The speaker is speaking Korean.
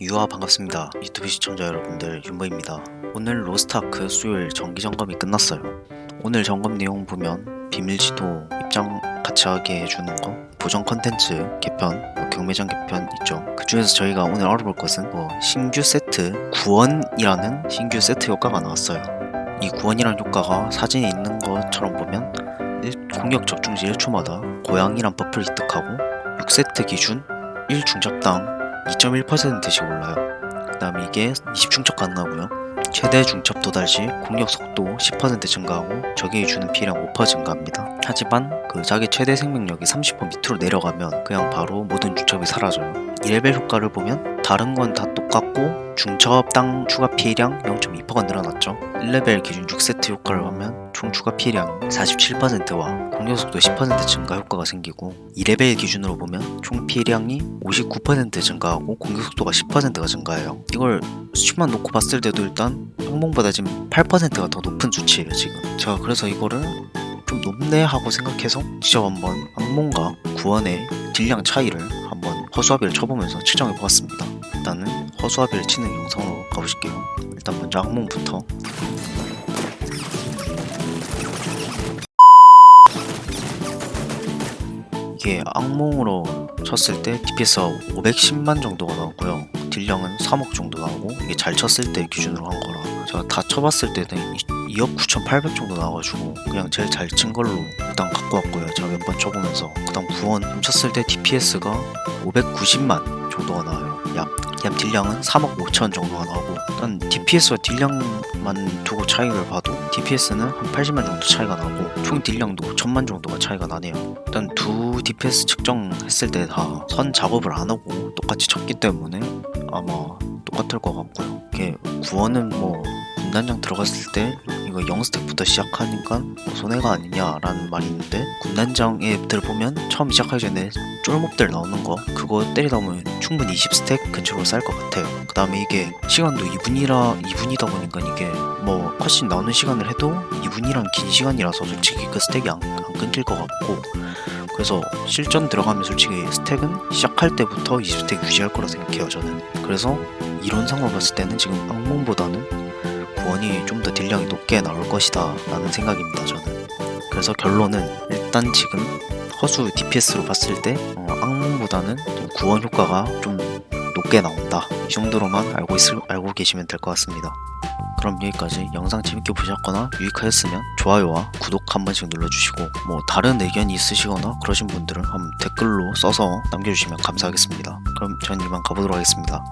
유아 반갑습니다. 유튜브 시청자 여러분들 윤보입니다. 오늘 로스트아크 수요일 정기 점검이 끝났어요. 오늘 점검 내용 보면 비밀지도 입장 같이 하게 해주는 거, 보정 컨텐츠 개편, 뭐 경매장 개편 있죠. 그 중에서 저희가 오늘 알아볼 것은 뭐 신규 세트 구원이라는 신규 세트 효과가 나왔어요. 이 구원이라는 효과가 사진에 있는 것처럼 보면 일- 공격 적중지 1초마다 고양이란 버프를 획득하고 6세트 기준 1중첩당 2.1%씩 올라요. 그 다음에 이게 20중첩 가능하고요. 최대 중첩 도달 시 공격 속도 10% 증가하고 적에게 주는 피해량 5% 증가합니다. 하지만 그 자기 최대 생명력이 30% 밑으로 내려가면 그냥 바로 모든 중첩이 사라져요. 2레벨 효과를 보면 다른 건 다 똑같고 중첩당 추가 피해량 0.2% 가 늘어났죠. 1레벨 기준 6세트 효과를 하면 총 추가 피해량 47%와 공격 속도 10% 증가 효과가 생기고 2레벨 기준으로 보면 총 피해량이 59% 증가하고 공격 속도가 10%가 증가해요. 이걸 수치만 놓고 봤을 때도 일단 항몽보다 지금 8%가 더 높은 수치예요 지금. 제가 그래서 이거를 좀 높네 하고 생각해서 직접 한번 악몽과 구원의 딜량 차이를 한번 허수아비를 쳐보면서 측정해 보았습니다. 일단은 허수아비를 치는 영상으로 가보실게요. 일단 먼저 악몽부터 이게 악몽으로 쳤을 때 DPS가 510만 정도가 나오고요. 딜량은 3억 정도 나오고 이게 잘 쳤을 때 기준으로 한 거라 제가 다 쳐봤을 때는 2억 9,800 정도 나와가지고 그냥 제일 잘 친 걸로 일단 갖고 왔고요. 제가 몇 번 쳐보면서 그 다음 구원 쳤을 때 DPS가 590만 정도가 나와요. 약. 그냥 딜량은 3억 5천 정도가 나오고 일단 DPS와 딜량만 두고 차이를 봐도 DPS는 한 80만 정도 차이가 나고 총 딜량도 1000만 정도가 차이가 나네요. 일단 두 DPS 측정했을 때 다 선 작업을 안 하고 똑같이 쳤기 때문에 아마 똑같을 것 같고요. 이게 구원은 뭐 군단장 들어갔을 때 이거 0스택부터 시작하니까 뭐 손해가 아니냐라는 말이 있는데 군단장에 들어보면 처음 시작하기 전에 쫄몹들 나오는 거 그거 때리다 보면 충분히 20스택 근처로 쌓일 것 같아요. 그 다음에 이게 시간도 2분이라 2분이다 보니까 이게 뭐 컷신 나오는 시간을 해도 2분이란 긴 시간이라서 솔직히 그 스택이 안, 안 끊길 것 같고 그래서 실전 들어가면 솔직히 스택은 시작할 때부터 20스택 유지할 거라 생각해요 저는 그래서 이론상으로 봤을 때는 지금 악몽보다는 구 원이 좀 더 딜량이 높게 나올 것이다 라는 생각입니다 저는 그래서 결론은 일단 지금 허수 DPS로 봤을 때 어, 악몽보다는 좀 구원 효과가 좀 높게 나온다 이 정도로만 알고 있을 알고 계시면 될 것 같습니다 그럼 여기까지 영상 재밌게 보셨거나 유익하였으면 좋아요와 구독 한 번씩 눌러주시고 뭐 다른 의견이 있으시거나 그러신 분들은 한번 댓글로 써서 남겨주시면 감사하겠습니다. 그럼 전 이만 가보도록 하겠습니다.